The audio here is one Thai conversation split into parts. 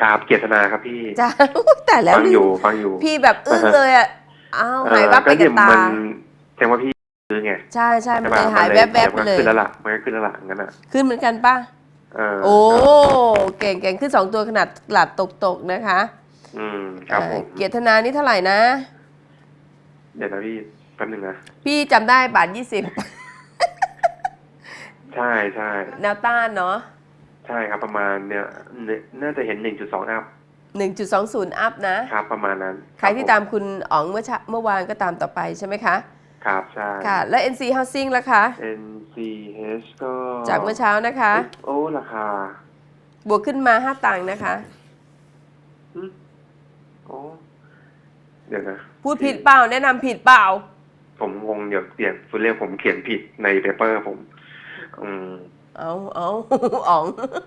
ครับเกียรตินาครับพี่จ้าแต่แล้วฟังลือยู่มฟังอยู่ พี่แบบอึ้งอ่าฮะเลยอะอ้าวหายเอ่อวับไปก็กัเดี๋ยบวตามันแสดงว่าพี่ซื้อไงใช่ใช่มันใช่เลยปะหายมันแวบเดี๋ยวๆไปมันเลยขึ้นแล้วล่ะมันก็ขึ้นแล้วล่ะงั้นอะขึ้นเหมือนกันป่ะเออโอ้ครับเก่งเก่งขึ้นสองตัวขนาดตลาดตกตกๆนะคะ อืมครับเอ่อผมเกียรตินานี่เท่าไหร่นะ เดี๋ยวนะพี่แป๊บหนึงนะพี่จำได้บาทยี่สิบใช่ใช่แนวต้านเนาะ ใช่ครับประมาณเนี่ยเนี่ยน่าจะเห็นหนึ่งจุดสองอัพหนึ่งจุดสองศูนย์อัพนะ ครับประมาณนั้น ใครที่ตามคุณอ๋องเมื่อเช้าเมื่อวานก็ตามต่อไปใช่ไหมคะ ครับ ใช่ ค่ะ แล้ว NC Housing ล่ะคะ NCH ก็ จากเมื่อเช้านะคะ โอ้ ราคา บวกขึ้นมา 5 ตังค์นะคะอืมโอ้เดี๋ยวนะ พูดผิดเปล่า แนะนำผิดเปล่า ผมงงเดี๋ยวเปลี่ยนฟุตเรียกผมเขียนผิดในเปเปอร์ผม อืม เอาเอาอ๋อง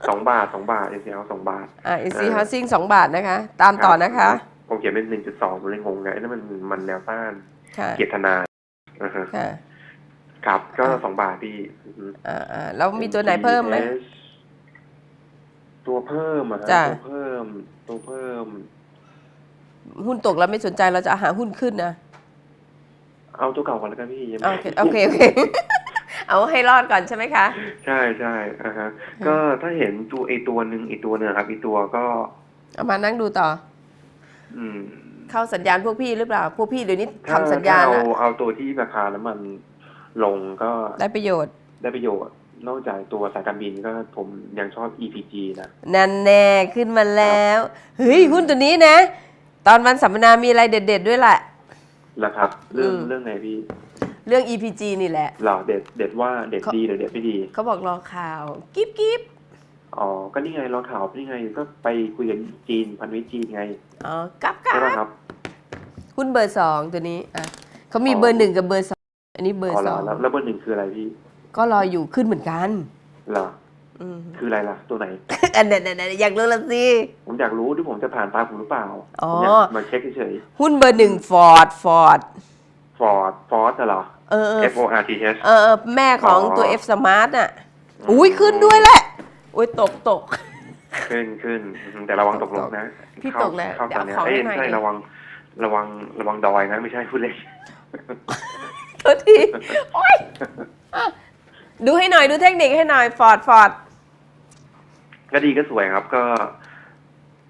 สองบาทสองบาท NCL สองบาทอ่า NC เออ Housing 2บาทนะคะ ตามต่อนะคะผมเขียนเป็นหนึ่งจุดสองผมเลยงงไงนั่นมันมันแนวต้านค่ะเกียรตินาอ่าฮะค่ะครับก็อะสองบาทพี่อือฮึอ่าอ่าแล้วมีตัวไหนเพิ่มไหม NCS ตัวเพิ่มอะฮะจ้ะตัวเพิ่ม ตัวเพิ่ม หุ้นตกแล้วไม่สนใจเราจะหาหุ้นขึ้นนะเอาตัวเก่าก่อนแล้วกันพี่ยังโอไม่เคโอเคโอ เคเอาให้รอดก่อนใช่ไหมคะ ใช่ใช่อ่าฮะก็ถ้าเห็นตัวไอตัวหนึ่งอีกตัวหนึ่งครับอีกตัวก็ เอามานั่งดูต่อ อืม เข้าสัญญาณพวกพี่หรือเปล่า พวกพี่เดี๋ยวนี้ถ้าทำสัญญาณถ้อะเอาเอาตัวที่ราคาน้ำมันลงก็ได้ประโยชน์ ได้ประโยชน์ นอกจากตัวสายการบินก็ผมยังชอบ EPG นะ นั่นแน่ขึ้นมาแล้ว เฮ้ยหุ้นตัวนี้นะ ตอนวันสัมมนามีอะไรเด็ด ๆ ด้วยแหละ แล้วครับ เรื่องอืม เรื่องไหนพี่ เรื่อง EPG นี่แหละ เหรอเด็ดเด็ดว่าเด็ดเขา ดีหรือเด็ดไม่ดี เขาบอกรอข่าวกิ๊บกิ๊บอ๋อ ก็นี่ไงรอข่าวนี่ไง ก็ไปคุยกันจีนพันวิทย์จีนไงอ๋อกับกัใช่ป่ะบครับ หุ้นเบอร์สองตัวนี้อะเขามีอ๋อ เบอร์หนึ่งกับเบอร์สองอันนี้เบอร์อ๋อสเหรอองแล้วแล้วเบอร์หนึ่งคืออะไรพี่ก็รออยู่ขึ้นเหมือนกันเหรออืม คืออะไรล่ะ ตัวไหน อันนั้นอันนั้นอยากรู้ละสิ ผมอยากรู้ที่ผมจะผ่านตาผมหรือเปล่าอ๋อ ผมอยากมาเช็คเฉยหุ้นเบอร์หนึ่งฟอร์ดฟอร์ด ฟอร์ดฟอร์ดเหรอ เออเออ F O R T H เออเออ แม่ของอ๋อตัว F Smart อะ อุ้ยขึ้นด้วยแหละ อุ้ยตกตก ขึ้นขึ้นอืมแต่ระวังตกลงนะ พี่เข้าตกแล้วเข้าตอนเนี้ยเดี๋ยวเอาของเอ้ยให้หน่อยใช่ดิระวังระวังระวังดอยนะ ไม่ใช่พูดเล่นโทษที โอ๊ยอะดูให้หน่อยดูเทคนิคให้หน่อย ฟอร์ดฟอร์ดก็ดีก็สวยครับก็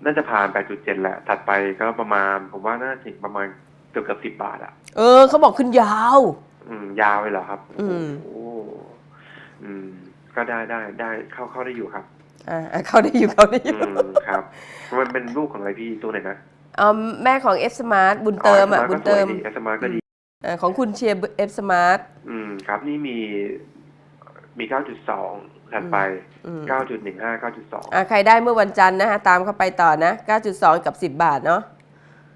น่าจะผ่าน 8.7 แหละ ถัดไปก็ประมาณ ผมว่าน่าถึงประมาณเกือบเกือบ10บาทอะ เออเขาบอกขึ้นยาว อืม ยาวเลยเหรอครับอืม โอ้โหอืม ก็ได้ได้ได้เข้าเข้าได้อยู่ครับ อ่าอะเขาได้อยู่เขาได้ออืยู่มครับ มันเป็นลูกของอะไรพี่ตัวไหนนะเอาแม่ของ F Smart บุญเติมอะอ๋อบุญเติมก็สวยดี S Smart ก็ดี เอ่อของคุณเชียร์ F Smart อืม ครับ นี่มี มี 9.2 ถัดไป อืม9.15 9.2 อะใครได้เมื่อวันจันทร์นะฮะ ตามเข้าไปต่อนะ 9.2 กับ 10 บาทเนาะ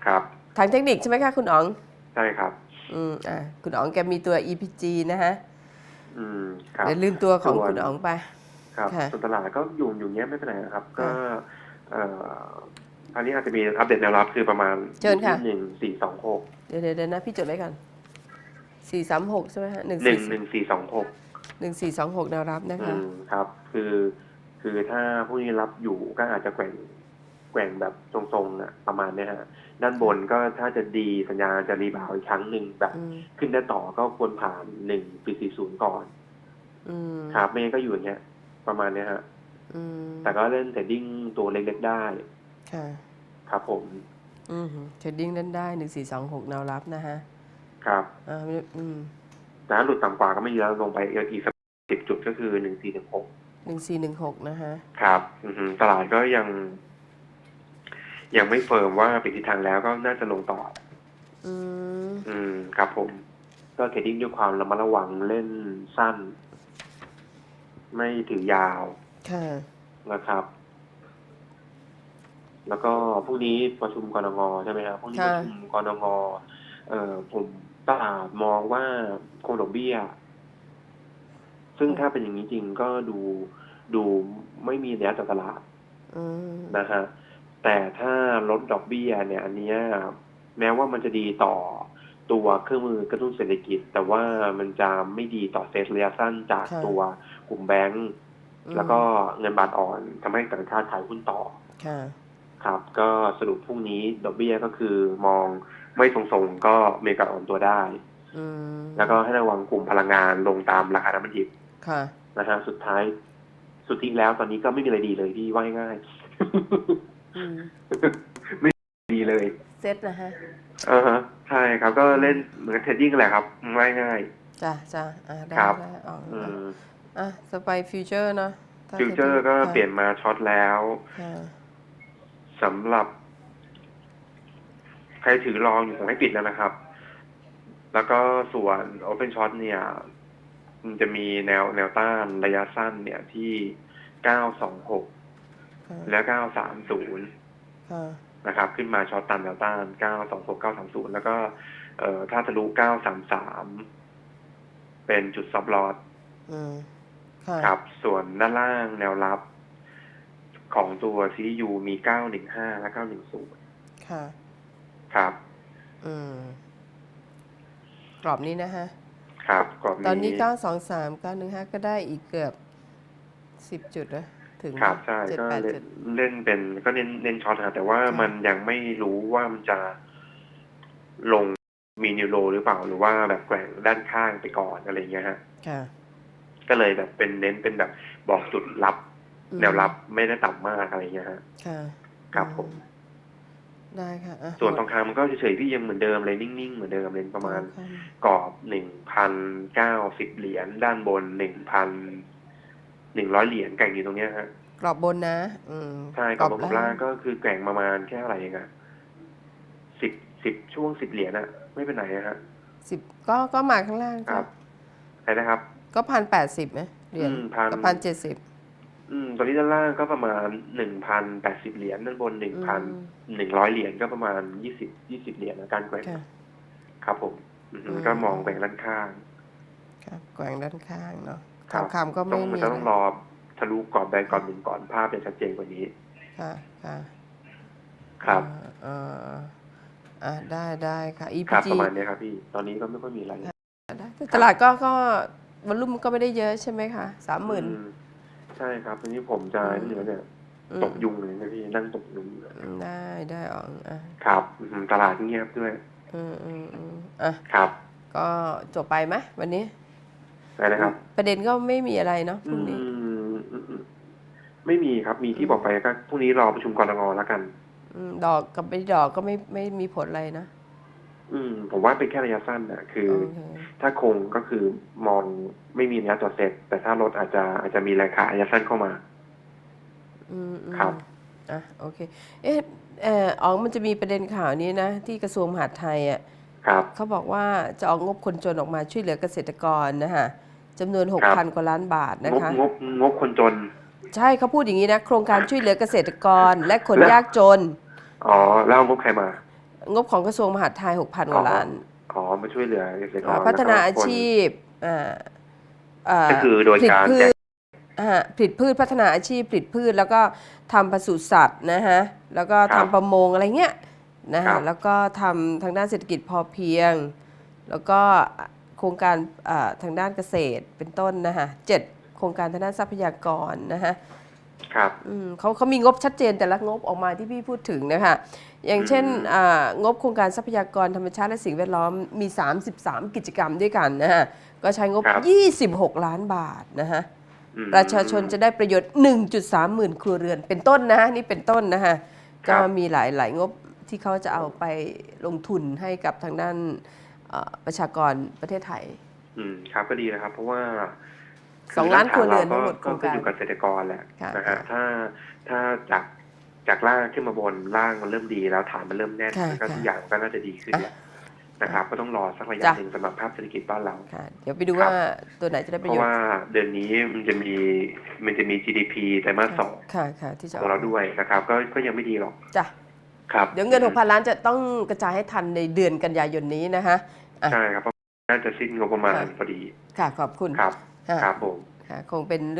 ครับ ทางเทคนิคใช่ไหมคะคุณอ๋อง ใช่ครับ อืมอะคุณอ๋องแกมีตัว EPG นะฮะอืมครับเดี๋ยวลืมตัวของส่วนคุณอ๋องไป ครับค่ะ ส่วนตลาดก็อยู่อยู่เงี้ยไม่เป็นไรนะครับ ก็ค่ะเอ่ออันนี้อาจจะมีอัปเดตแนวรับคือประมาณเชิญค่ะ หนึ่งสี่สองหกเดี๋ยวเดี๋ยวเดี๋ยวนะพี่จดไว้ก่อนสี่สามหกใช่ไหมฮะหนึ่งหนึ่สี่งหนึ่งสี่สองหกหนึ่งสี่สองหกแนวรับนะอืคะ มครับ คือ คือถ้าผู้นี้รับอยู่ก็อาจจะแกว่ง แกว่งแบบทรงๆอะประมาณเนี้ยฮะด้านบนก็ถ้าจะดีสัญญาณจะรีบาวด์อีกครั้งหนึ่งแบบอืมขึ้นได้ต่อก็ควรผ่านหนึ่งปีสี่ศูนย์ก่อนอืมครับไม่งั้นก็อยู่อย่างเงี้ย ประมาณเนี้ยฮะอืมแต่ก็เล่นเทรดดิ้งตัวเล็กๆได้ค่ะครับผมอืมเทรดดิ้งเล่นได้หนึ่งสี่สองหกแนวรับนะฮะ ครับอ่าอืมแต่ถ้าหลุดต่ำกว่าก็ไม่เยอะลงไปอีกสักสิบจุดก็คือหนึ่งสี่หนึ่งหกหนึ่งสี่หนึ่งหกนะฮะ ครับอือฮึตลาดก็ยัง ยังไม่เฟิร์มว่าปิดทิศทางแล้วก็น่าจะลงต่อ อืมอืม ครับผม ก็เทรดดิ้งด้วยความระมัดระวังเล่นสั้น ไม่ถือยาวค่ะ นะครับ แล้วก็พรุ่งนี้ประชุมกรงงใช่ไหมครับพรุ่งนี้ปค่ะระชุมกรงงเอ่อผมตลาดมองว่าคงดอกเบี้ย ซึ่งถ้าเป็นอย่างนี้จริงก็ดูดูไม่มีแนวจากตลาด อืมนะฮะ แต่ถ้าลดดอกเบี้ยเนี่ยอันเนี้ยแม้ว่ามันจะดีต่อตัวเครื่องมือกระตุ้นเศรษฐกิจ แต่ว่ามันจะไม่ดีต่อเซตระยะสั้นจากค่ะตัวกลุ่มแบงก์อืมแล้วก็เงินบาทอ่อนทำให้ต่างชาติขายหุ้นต่อค่ะครับ ก็สรุปพรุ่งนี้ดอกเบี้ยก็คือมองไม่ทรงๆก็มีโอกาสอ่อนตัวได้อืมแล้วก็ให้ระวังกลุ่มพลังงานลงตามราคาน้ำมันดิบค่ะนะฮะสุดท้าย สุดที่แล้วตอนนี้ก็ไม่มีอะไรดีเลยพี่ว่าง่ายอืมๆ ไม่ดีเลยเซตนะฮะอ่าฮะใช่ครับ ก็เล่นเหมือนเทรดดิ้งแหละครับง่ายง่ายจ้ะจ้ะอ่าได้ครับได้อ๋อๆอืมอะสไปฟิวเจอร์เนาะถ้าฟิวเจอร์ก็ค่ะเปลี่ยนมาช็อตแล้วค่ะสำหรับ ใครถือรองอยู่ผมให้ปิดแล้วนะครับ แล้วก็ส่วน Open Shot เนี่ย มันจะมีแนวแนวต้านระยะสั้นเนี่ยที่926ค่ะ และ930ค่ะนะครับ ขึ้นมาช็อตตามแนวต้าน926 930แล้วก็เอ่อถ้าทะลุ933เป็นจุดซับลอดอืมค่ะครับ ส่วนด้านล่างแนวรับของตัว CU มี915และ910ค่ะครับอืมกรอบนี้นะฮะ ครับกรอบนี้ ตอนนี้923 915ก็ได้อีกเกือบ10จุดนะ ถึงครับใช่เจ็ดก็แปดเล่นจุดเล่นเป็นก็เน้นเน้นช็อตนะแต่ว่าค่ะมันยังไม่รู้ว่ามันจะลงมีนิวโรหรือเปล่าหรือว่าแบบแกว่งด้านข้างไปก่อนอะไรเงี้ยฮะค่ะก็เลยแบบเป็นเน้นเป็นแบบบอกจุดรับอืมแนวรับไม่ได้ต่ำมากอะไรเงี้ยฮะค่ะครับผมได้ค่ะอะส่วนทองคำมันก็เฉยๆพี่ยังเหมือนเดิมเลยนิ่งๆเหมือนเดิมเลยประมาณทองคกรอบหนึ่งพันเก้าสิบเหรียญด้านบนหนึ่งพัน หนึ่งร้อยเหรียญแก่งอยู่ตรงเนี้ยฮะำกรอบบนนะ อืมใช่กรอบบนกับล่างก็คือแก่งประมาณแค่อะไรเองอะสิบสิบช่วงสิบเหรียญอะไม่เป็นไหนอะฮะสิบก็ก็มาข้างล่างครัจ้ะบใช่นะครับ ก็พันแปดสิบไหมเหรียญอืมพันก็พันเจ็ดสิบอืมตอนนี้ด้านล่างก็ประมาณหนึ่งพันแปดสิบเหรียญด้านบนหนึ่งพันหนึ่งร้อยเหรียญก็ประมาณยี่สิบยี่สิบเหรียญนะการแกว่งค่ะครับผมอือฮึอืมก็มองแกว่งด้านข้าง ครับแกว่งด้านข้างเนาะครั ทอบงคำก็ต้อไม่งมันมีจะต้องรอทะลุกรอบใดกรอบหนึ่งก่อนภาพจะชัดเจนกว่านี้ ค่ะค่ะครับอ่าอ่าอ่าได้ได้ค่ะครับ EPG ประมาณนี้ครับพี่ ตอนนี้ก็ไม่ค่อยมีอะไรได้แต่ตลาดก็ก็วอลลุ่มก็ไม่ได้เยอะใช่ไหมคะสามหมื่นอืใช่ครับทีนี้ผมจะอืมนี่แล้วเนี่ยตกยุงเลยนะพี่นั่งตกยุงอยู่ได้ได้ออกอะครับอืมตลาดเงียบด้วย อืมอืมอืมอะครับ ก็จบไปไหมวันนี้อะไร นะครับ ประเด็นก็ไม่มีอะไรเนาะพอืรุ่งมนี้อืมอืมไม่มีครับ มีที่บอกไปก็พรุ่งนี้รอประชุมกรงแล้วกัน อืม ดอกกับไม่ดอกก็ไม่ไม่มีผลอะไรนะอืม ผมว่าเป็นแค่ระยะสั้นนะคือโอเคถ้าคงก็คือมองไม่มีระยะต่อเซตแต่ถ้าลดอาจจะอาจจะมีแรงขายระยะสั้นเข้ามา อืมอืมครับอะโอเค เอ๊ะเอออ๋องมันจะมีประเด็นข่าวนี้นะ ที่กระทรวงมหาดไทยอะครับเขาบอกว่าจะออกงบคนจนออกมาช่วยเหลือเกษตรกรนะคะ จำนวนครับ6,000 กว่าล้านบาทนะงบคะ งบงบคนจน ใช่เขาพูดอย่างนี้นะ โครงการช่วยเหลือเกษตรกรและคนแล้ว ยากจน อ๋อแล้วเอางบใครมา งบของกระทรวงมหาดไทย 6,000 กว่าล้านอ๋อมาช่วยเหลือเกษตรกรพัฒนาแล้วก็อาคนชีพอ่าอ่า ก็คือโดยการผลิตพืแจชกอ่าผลิตพืชพัฒนาอาชีพผลิตพืชแล้วก็ทำปศุสัตว์นะฮะแล้วก็ครัทำบประมงอะไรเงี้ยนะครัฮะบ แล้วก็ทำทางด้านเศรษฐกิจพอเพียง แล้วก็ โครงการอ่าทางด้านเกษตรเป็นต้นนะฮะเจ็ดโครงการทางด้านทรัพยากรนะฮะครับอืมเขาเขามีงบชัดเจนแต่ละงบออกมาที่พี่พูดถึงนะคะอย่างเช่นอืมอ่างบโครงการทรัพยากรธรรมชาติและสิ่งแวดล้อมมี 33 กิจกรรมด้วยกันนะฮะก็ใช้งบ 26 ล้านบาทนะฮะอืมประชาชนจะได้ประโยชน์ 1.3 หมื่นครัวเรือนเป็นต้นนะฮะนี่เป็นต้นนะฮะครัก็บมีหลายหลายงบที่เขาจะเอาไปลงทุนให้กับทางด้านเอ่อ ประชากรประเทศไทย อืมครับก็ดีนะครับ เพราะว่าสองล้านครัวเรือนก็ทั้งหมดโคก็รงขึ้นการอยู่กับเกษตรกรแหละค่ะนะฮะถ้าถ้าจากจากล่างขึ้นมาบนล่างมันเริ่มดีแล้วฐานมันเริ่มแน่นค่ะมันก็ค่ะทุกอย่างก็น่าจะดีขึ้นแหละนะครับก็ต้องรอสักระยะจ้ะหนึ่งสำหรับภาพเศรษฐกิจบ้านเราค่ะเดี๋ยวไปดูครับว่าตัวไหนจะได้ปเพระโยราะชน์ว่าเดือนนี้มันจะมีมันจะมี GDP ไตรมาสสองค่ะค่ะที่จะของเราด้วยนะครับก็ก็ยังไม่ดีหรอกจ้ะ ครับเดี๋ยวเงิน 6,000 ล้านจะต้องกระจายให้ทันในเดือนกันยายนนี้นะคะอะ ใช่ครับเพราะน่าจะสิ้นงบประมาณค่ะ พอดีค่ะ ขอบคุณครับค่ะครับผม ค่ะคงเป็นเรื่อง